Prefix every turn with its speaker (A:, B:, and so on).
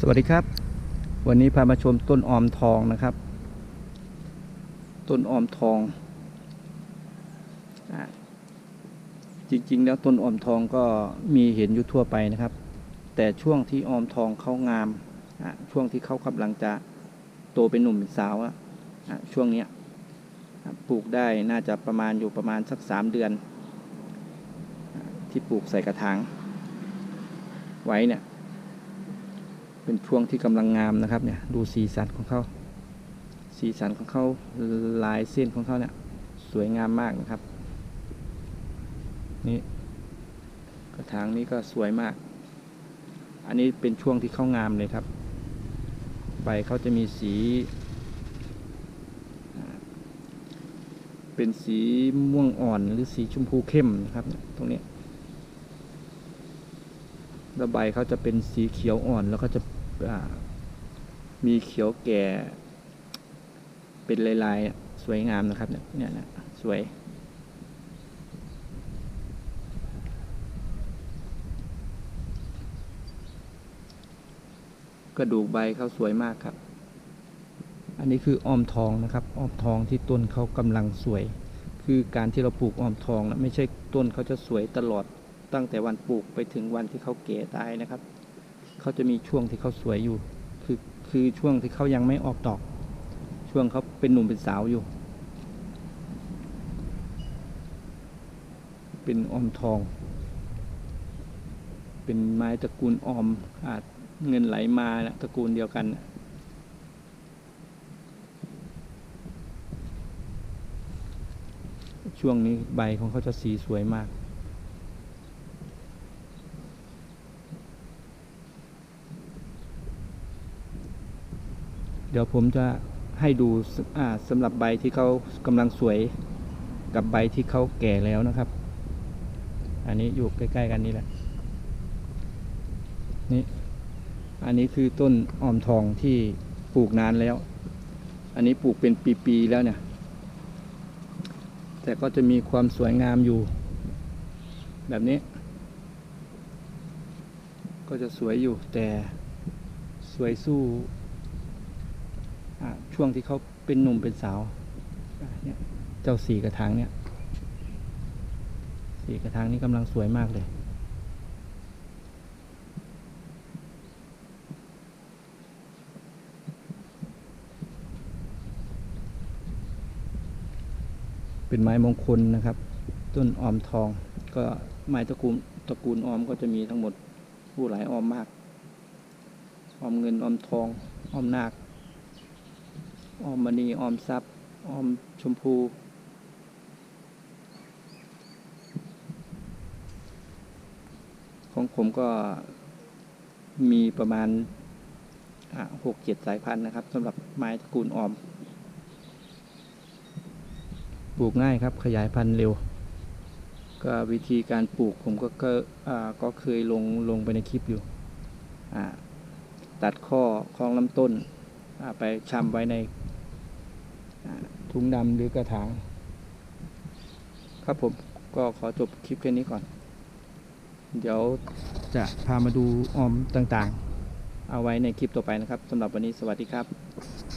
A: สวัสดีครับ วันนี้พามาชมต้นออมทองนะครับ ต้นออมทองอจริง ๆ แล้วต้นออมทองก็มีเห็นอยู่ทั่วไปนะครับ แต่ช่วงที่ออมทองเขางามช่วงที่เขากำลังจะโตเป็นหนุ่มเป็นสาวอะช่วงนี้ปลูกได้น่าจะประมาณอยู่ประมาณสักสามเดือน ที่ปลูกใส่กระถางไว้เนี่ย เป็นช่วงที่กำลังงามนะครับเนี่ยดูสีสันของเขาสีสันของเขาลายเส้นของเขาเนี่ยสวยงามมากนะครับนี่กระถางนี้ก็สวยมาก อันนี้เป็นช่วงที่เขางามเลยครับ ใบเขาจะมีสี เป็นสีม่วงอ่อนหรือสีชมพูเข้มนะครับ ตรงนี้ แล้วใบเขาจะเป็นสีเขียวอ่อนแล้วก็จะมีเขียวแก่ เป็นลายๆ สวยงามนะครับเนี่ยเนี่ยนะสวย กระดูกใบเขาสวยมากครับ อันนี้คืออ้อมทองนะครับอ้อมทองที่ต้นเขากำลังสวย คือการที่เราปลูกอ้อมทองนะไม่ใช่ต้นเขาจะสวยตลอด ตั้งแต่วันปลูกไปถึงวันที่เขาเก๋ตายนะครับ เขาจะมีช่วงที่เขาสวยอยู่ คือคือช่วงที่เขายังไม่ออกดอก ช่วงเขาเป็นหนุ่มเป็นสาวอยู่ เป็นออมทอง เป็นไม้ตระกูลออมอาจเงินไหลมานะตระกูลเดียวกันนะช่วงนี้ใบของเขาจะสีสวยมาก เดี๋ยวผมจะให้ดูสำหรับใบที่เขากำลังสวยกับใบที่เขาแก่แล้วนะครับ อันนี้อยู่ใกล้ๆกันนี่แหละ นี่ อันนี้คือต้นออมทองที่ปลูกนานแล้ว อันนี้ปลูกเป็นปีๆแล้วเนี่ย แต่ก็จะมีความสวยงามอยู่ แบบนี้ ก็จะสวยอยู่แต่สวยสู้ ช่วงที่เขาเป็นหนุ่มเป็นสาวอะเนี่ยเจ้าสีกระถางเนี่ยสีกระถางนี้กำลังสวยมากเลย เป็นไม้มงคลนะครับ ต้นออมทอง ก็ไม้ตระกูลตระกูลออมก็จะมีทั้งหมดผู้หลายออมมาก ออมเงินออมทอง ออมนาค ออมมณีออมทรัพย์ออมชมพูของผมก็มีประมาณหกเจ็ดสายพันธุ์นะครับสำหรับไม้ตระกูลออม ปลูกง่ายครับขยายพันธุ์เร็ว ก็วิธีการปลูกผมก็ก็ก็เคยลงลงไปในคลิปอยู่ ตัดข้อคล้องลำต้นไปชำไว้ใน ถุงดำหรือกระถาง ครับผมก็ขอจบคลิปแค่นี้ก่อน เดี๋ยวจะพามาดูออมต่างๆ เอาไว้ในคลิปต่อไปนะครับสำหรับวันนี้สวัสดีครับ